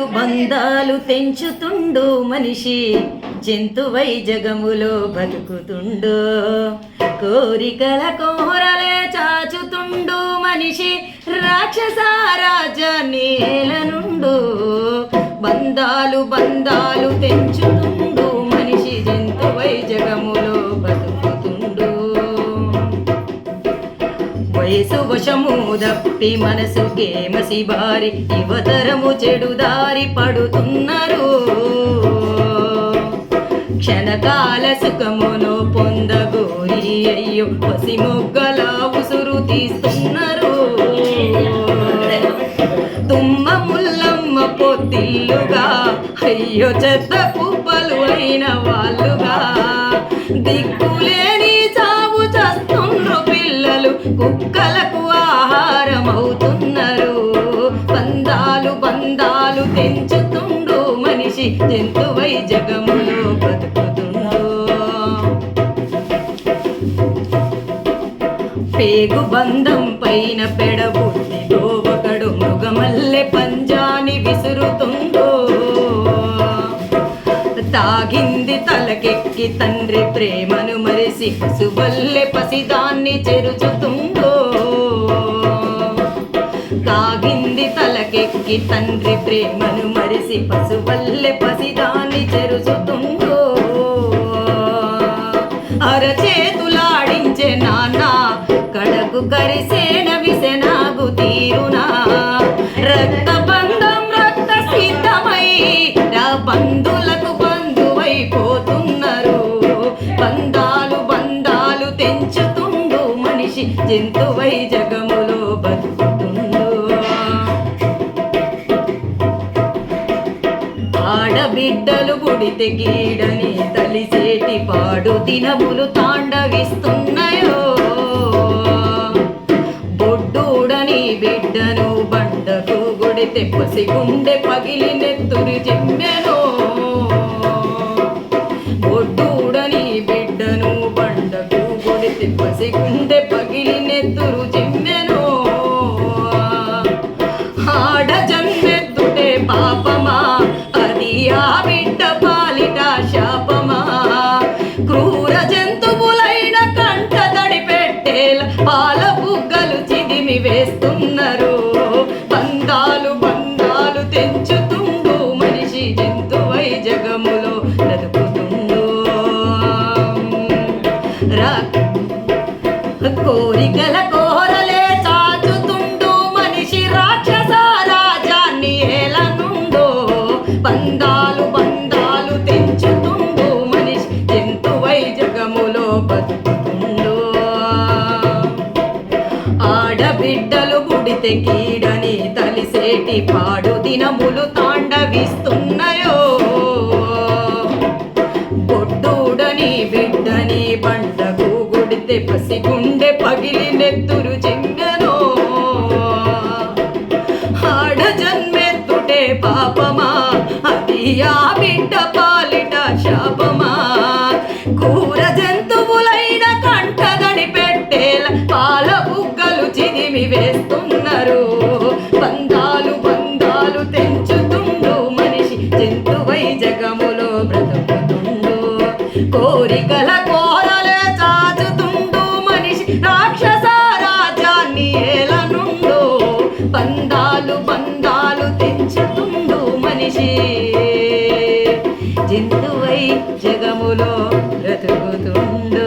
బంధాలు తెంచుతుండు మనిషి. జంతువై జగములో బతుకుతుండు. కోరికల కోరలే చాచుతుండు మనిషి. రాక్షస రాజాన్ని ఏలనుండు బంధాలు బంధాలు తెంచుతుండు వయసు వశము దప్పి కేమసి బారి యువతరము చెడు దారి పడుతున్నారు. క్షణకాల సుఖమును పొందగోరి అయ్యో పసి మొగ్గల ఉసురు తీస్తున్నారు. తుమ్మ ముల్లమ్మ పొత్తిల్లుగా అయ్యో చెత్త కుప్పలు అయిన వాళ్ళుగా దిక్కులే కుక్కలకు ఆహారం అవుతున్నారు పందాలు బందాలు తెంచుతుండు మనిషి జంతువై జగములో బతుకుతుండు పేగు బంధం పైన పెడబుద్ధితో ఒకడు మృగమల్లె పంజా తాగింది తలకెక్కి తండ్రి ప్రేమను మరిసి పశువల్లె పసిదాన్ని చెరుచుతుందో. తాగింది తలకెక్కి తండ్రి ప్రేమను మరిసి పశువల్లె పసిదాన్ని చెరుచుతుందో. అరచేతులాడించే నాన్న కడకు కరిసేన విసే జంతువై జగములో బతుకుతుందో. ఆడబిడ్డలు గుడితే గీడని తలిసేటి పాడు దినములు తాండవిస్తున్నాయో. బొడ్డూడని బిడ్డను బండకు గుడితే పసిగుండె పగిలి నెత్తురు జిమ్మెనో. బొడ్డూడని బిడ్డను బండకు గుడితే పసి ఆడ జన్మెత్తుటే పాపమా పోతే కీడని తలిసేటి పాడు దినములు తాండవిస్తున్నాయో. బొడ్డూడని బిడ్డని పంటకు గుడితే పసి గుండె పగిలి నెత్తురు చెంగనో. ఆడ జన్మెత్తుటే పాపమా అది ఆ బిడ్డ పాలిట శాపమా. మనిషి. జంతువై జగములో బ్రతుకుతుండు.